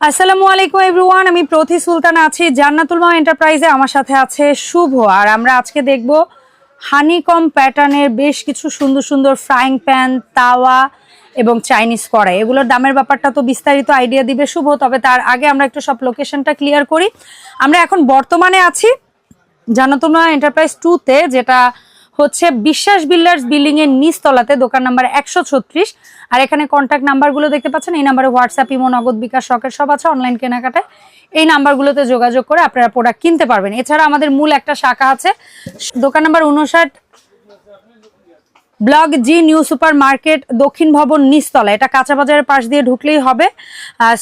আসসালামু আলাইকুম এভরিওয়ান, আমি প্রতি সুলতান আছি জান্নাতুল মা এন্টারপ্রাইজে। আমার সাথে আছে শুভ, আর আমরা আজকে দেখব হানিকম প্যাটার্নের বেশ কিছু সুন্দর সুন্দর ফ্রাইং প্যান, তাওয়া এবং চাইনিজ কড়াই। এগুলোর দামের ব্যাপারটা তো বিস্তারিত আইডিয়া দিবে শুভ, তবে তার আগে আমরা একটু সব লোকেশনটা ক্লিয়ার করি। আমরা এখন বর্তমানে আছি জান্নাতুল মা এন্টারপ্রাইজ টুতে যেটা হচ্ছে বিশ্বাস বিল্ডার্স বিল্ডিং এর নিচতলাতে দোকান নাম্বার একশো ছত্রিশ। আর এখানে কন্ট্যাক্ট নাম্বারগুলো দেখতে পাচ্ছেন, এই নাম্বারে হোয়াটসঅ্যাপ ইমো নগদ বিকাশ শখের সব আছে অনলাইন কেনাকাটায়। এই নাম্বারগুলোতে যোগাযোগ করে আপনারা প্রোডাক্ট কিনতে পারবেন। এছাড়া আমাদের মূল একটা শাখা আছে, দোকান নাম্বার উনষাট block G new super market দক্ষিণ ভবন নিচতলা এটা কাঁচা বাজারের পাশ দিয়ে ঢুকলেই হবে।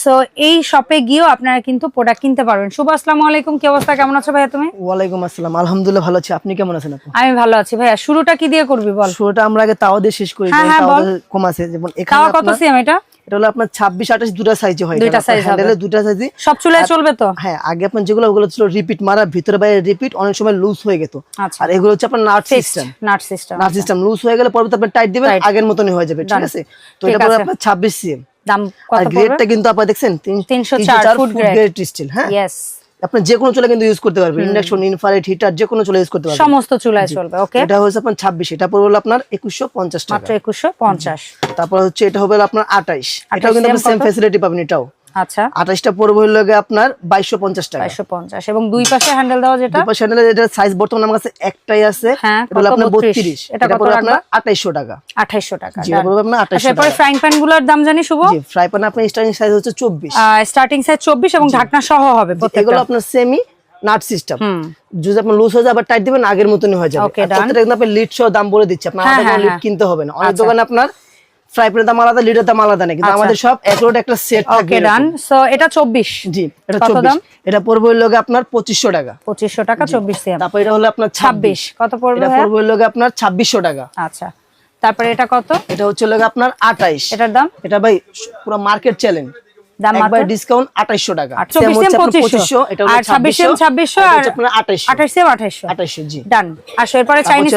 সো এই শপে গিয়েও আপনারা কিন্তু প্রোডাক্ট কিনতে পারবেন। শুভ আসসালামু আলাইকুম কি অবস্থা? কেমন আছো ভাইয়া তুমি? ওয়ালাইকুম আসসালাম। আলহামদুলিল্লাহ ভালো আছি। আপনি কেমন আছেন আমি ভালো আছি ভাইয়া। শুরুটা কি দিয়ে করবি বল? শুরুটা আমরা আগে তাও দিয়ে শেষ করি হ্যাঁ, যেমন হ্যাঁ, কম আছে। যেমন এখানে কত সিএম এটা? এটা হলো আপনার ছাব্বিশ আঠাশ দুটা সাইজে হয় হ্যান্ডেলে দুটা সাইজে সব চুলায় চলবে তো? হ্যাঁ আগে আপনার যেগুলো ওগুলো ছিল রিপিট মারা ভিতরে বাইরে রিপিট অনেক সময় লুজ হয়ে যেত আচ্ছা। আর এগুলো হচ্ছে আপনার nut system nut system nut system loose হয়ে গেলে পরবর্তী আপনি টাইট দিবেন আগের মতনই হয়ে যাবে ঠিক আছে? তো এটা পরে আপনার ছাব্বিশ সিএম দাম আর পড়বে? গ্রেডটা কিন্তু আপনার দেখছেন 304 ফুট। গ্রেড স্টিল হ্যাঁ? ইয়েস আপনি যে কোনো চুলা কিন্তু ইউজ করতে পারবেন। ইন্ডাকশন ইনফ্রারেড হিটার যে কোনো চুলা ইউজ করতে পারবেন। সমস্ত চুলায় চলবে ওকে এটা হচ্ছে আপনার ছাব্বিশ এটা পড়বে আপনার একুশশো পঞ্চাশ টাকা। মাত্র একুশশো পঞ্চাশ। তারপর হচ্ছে এটা হবে আপনার আঠাইশ। এটাও কিন্তু আপনি সেম ফ্যাসিলিটি পাবেন এটাও। আচ্ছা। পড়বে হলো আপনার বাইশশো পঞ্চাশ টাকা। বাইশশো পঞ্চাশ। এবং দুই পাশে হ্যান্ডেল দেওয়া যেটা? দুপাশ হ্যান্ডেলের এটা সাইজ বর্তমানে আমার কাছে একটাই আছে। হ্যাঁ, এটা আপনার 32 এটা এটা কত আপনার রাখবা? আঠাইশশো টাকা। আঠাইশশো টাকা জি, এটা আপনার 2800 এরপরে টাকা। ফ্রাইং প্যানগুলোর দাম জানি শুভ? জি ফ্রাই প্যান আপনার স্টার্টিং সাইজ হচ্ছে চব্বিশ। স্টার্টিং সাইজ চব্বিশ এবং ঢাকনা সহ হবে এগুলো আপনার সেমি নাট সিস্টেম যদি আপনার লুজ হয়ে যায় আবার টাইট দিবেন আগের মতনই হয়ে যাবে। Okay, আর done. প্রত্যেকটা কিন্তু আপনি লিড সহ দাম বলে দিচ্ছি। আপনার হ্যাঁ, আলাদা হ্যাঁ, লিড হ্যাঁ। কিনতে হবে না। অনেক আচ্ছা। দোকানে আপনার ফ্রাই প্যানের দাম আলাদা লিডের দাম আলাদা কিন্তু আচ্ছা। আমাদের সব এক লোড একটা সেট ওকে ডান সো এটা চব্বিশ। জি এটা কত চব্বিশ। দাম? এটা পড়বে হলো আপনার পঁচিশশো টাকা। পঁচিশশো টাকা চব্বিশ সিএম। তারপর এটা হলো আপনার ছাব্বিশ। ছাব্বিশ। কত পড়বে এটা? পড়বে হলো আপনার ছাব্বিশশো টাকা। আচ্ছা। তারপরে এটা কত? এটা হচ্ছে হলো আপনার আঠাইশ। এটার দাম? এটা ভাই পুরো মার্কেট চ্যালেঞ্জ একবার ডিসকাউন্ট আঠাইশশো টাকা। আর চব্বিশ Same হচ্ছে সিএম আপনার পঁচিশশো। 2500, এটা হলো আর এটা আর জি। ডান এরপরে চাইনিজ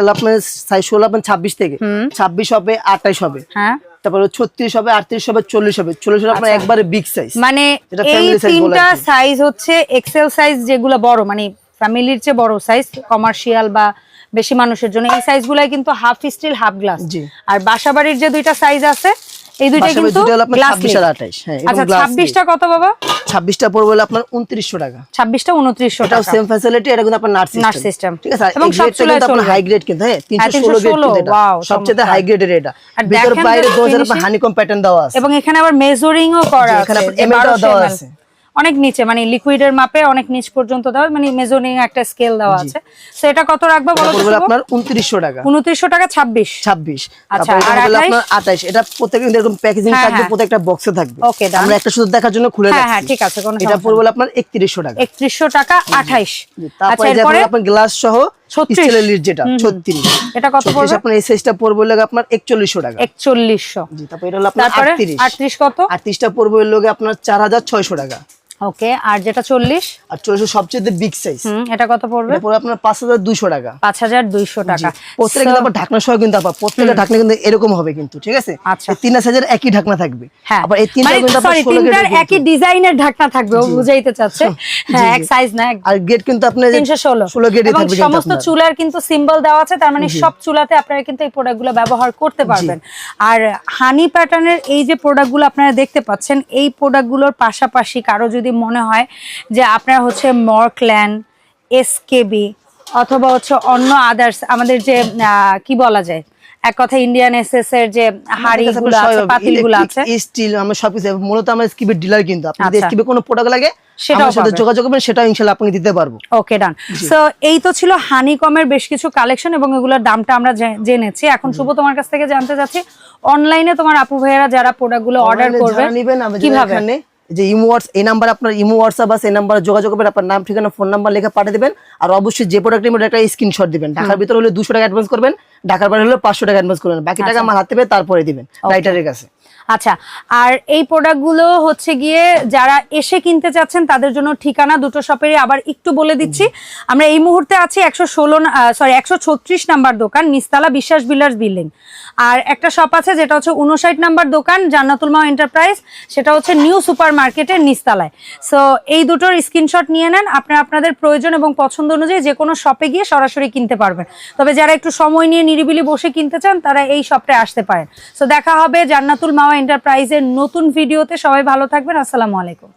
হলো আপনার সাইজ হলো আপনার থেকে। হবে হ্যাঁ। তারপরে ছত্রিশ হবে আটত্রিশ হবে চল্লিশ হবে। চল্লিশ হলো আপনার একবারে বিগ সাইজ মানে এই তিনটা সাইজ হচ্ছে এক্সেল সাইজ যেগুলো বড় মানে ফ্যামিলির চেয়ে বড় সাইজ কমার্শিয়াল বা বেশি মানুষের জন্য এই সাইজ সাইজগুলাই কিন্তু হাফ স্টিল হাফ গ্লাস। আর বাসাবাড়ির যে দুইটা সাইজ আছে এই দুইটা কিন্তু দুইটা গ্লাস 26 আর 28 হ্যাঁ, এবং আচ্ছা কত বাবা? পড়বে হলো আপনার উনত্রিশশো টাকা। ছাব্বিশটা উনত্রিশশো এটাও টাকা। সেম ফ্যাসিলিটি এটা কিন্তু আপনার নার্স system। ঠিক আছে এবং সব কিন্তু আপনার হাই গ্রেড কিন্তু হ্যাঁ 316 গ্রেড কিন্তু এটা। সবচেয়ে হাই গ্রেডের এটা। ভিতর বাইরে তো দোজার finishing। আপনার হানিকম প্যাটার্ন দেওয়া আছে। এবং এখানে আবার মেজারিংও করা জি, এখানে আছে আপনার যে ML টাও 1200 দেওয়া আছে। অনেক নিচে মানে লিকুইডের মাপে অনেক নিচ পর্যন্ত দেওয়া মানে মেজারিং একটা স্কেল দেওয়া আছে। তো এটা কত রাখব বলো আপনার উনত্রিশশো টাকা। উনত্রিশশো টাকা ছাব্বিশ। ছাব্বিশ। আচ্ছা, তারপর এটা আর 28? আপনার আঠাইশ। এটা প্রত্যেক এরকম প্যাকেজিং হ্যাঁ, থাকবে হ্যাঁ। প্রত্যেকটা বক্সে থাকবে। Done. আমরা একটা শুধু দেখার জন্য খুলে হ্যাঁ, হ্যাঁ, ঠিক আছে, কোনো এটা পড়বে আপনার একত্রিশশো টাকা। একত্রিশশো টাকা আঠাইশ। তারপরে আচ্ছা যে এরপরে? আপনার গ্লাস সহ 36 স্টিলের লিড যেটা ছত্রিশ। এটা কত পড়বে? আপনার এই সাইজটা পড়বে আপনার জি তারপর এটা হলো আপনার কত? আপনার টাকা। ওকে আর যেটা চল্লিশ? আর চল্লিশ সবচেয়ে বিগ সাইজ এটা কত পড়বে? পড়বে আপনার পাঁচ হাজার দুশো টাকা। পাঁচ হাজার দুইশো টাকা। প্রত্যেকটা কিন্তু আবার ঢাকনা সহ কিন্তু প্রত্যেকটা ঢাকনা কিন্তু এরকম হবে কিন্তু ঠিক আছে? আচ্ছা। এই তিনটা সাইজের একই ঢাকনা থাকবে। হ্যাঁ। আবার এই তিনটা মানে কিন্তু সরি তিনটার একই ডিজাইনের ঢাকনা থাকবে ও বুঝাইতে চাচ্ছে। হ্যাঁ এক সাইজ না আর গেট কিন্তু আপনার তিনশো ষোলো। ষোলো গেটে এবং থাকবে কিন্তু সমস্ত চুলার কিন্তু সিম্বল দেওয়া আছে তার মানে সব চুলাতে আপনারা কিন্তু এই প্রোডাক্টগুলো ব্যবহার করতে পারবেন। আর হানি প্যাটার্নের এই যে প্রোডাক্টগুলো আপনারা দেখতে পাচ্ছেন এই প্রোডাক্টগুলোর পাশাপাশি কারও যদি মনে হয় যে আপনার হচ্ছে মর্কল্যান্ড এসকেবি অথবা হচ্ছে অন্য আদার্স আমাদের যে কি বলা যায়? এক কথা ইন্ডিয়ান এসএস এর যে হাড়িগুলো আছে পাতিলগুলো আছে। স্টিল আমরা সবকিছু মূলত আমরা স্কিপের ডিলার কিন্তু। আপনি যদি আচ্ছা। স্কিপে কোনো প্রোডাক্ট লাগে সেটাও আমার সাথে যোগাযোগ করবেন সেটাও ইনশাআল্লাহ দিতে পারব। ওকে ডান সো এই তো ছিল হানিকমের বেশ কিছু কালেকশন এবং এগুলোর দামটা আমরা জেনেছি। এখন শুভ তোমার কাছ থেকে জানতে চাচ্ছি অনলাইনে তোমার আপু ভাইয়েরা যারা প্রোডাক্টগুলো অর্ডার Online করবে কীভাবে? যে ইমো হোয়াটস এই নাম্বার আপনার ইমো হোয়াটসঅ্যাপ আছে এই নাম্বারে যোগাযোগ করবেন আপনার নাম ঠিকানা ফোন নাম্বার লেখা পাঠিয়ে দেবেন আর অবশ্যই যে প্রোডাক্ট মধ্যে একটা স্ক্রিনশট দিবেন। ঢাকার ভিতরে হলে দুশো টাকা অ্যাডভান্স করবেন ঢাকার বাইরে হলে পাঁচশো টাকা অ্যাডভান্স করবেন বাকি আচ্ছা। টাকা আমার হাতে পেয়ে তারপরে দিবেন রাইটারের কাছে। আচ্ছা আর এই প্রোডাক্টগুলো হচ্ছে গিয়ে যারা এসে কিনতে চাচ্ছেন তাদের জন্য ঠিকানা দুটো শপেরই আবার একটু বলে দিচ্ছি। আমরা এই মুহূর্তে আছি একশো ষোলো সরি একশো ছত্রিশ নাম্বার দোকান নিস্তালা বিশ্বাস বিল্ডার্স বিল্ডিং আর একটা শপ আছে যেটা হচ্ছে উনষাট নাম্বার দোকান জান্নাতুল মা এন্টারপ্রাইজ সেটা হচ্ছে নিউ সুপার মার্কেটের নিস্তালায়। সো এই দুটোর স্ক্রিনশট নিয়ে নেন আপনারা আপনাদের প্রয়োজন এবং পছন্দ অনুযায়ী যে কোনো শপে গিয়ে সরাসরি কিনতে পারবেন। তবে যারা একটু সময় নিয়ে নিরিবিলি বসে কিনতে চান তারা এই শপটায় আসতে পারেন। সো দেখা হবে জান্নাতুল মাওয়া এন্টারপ্রাইজের নতুন ভিডিওতে সবাই ভালো থাকবেন। আসসালামু আলাইকুম।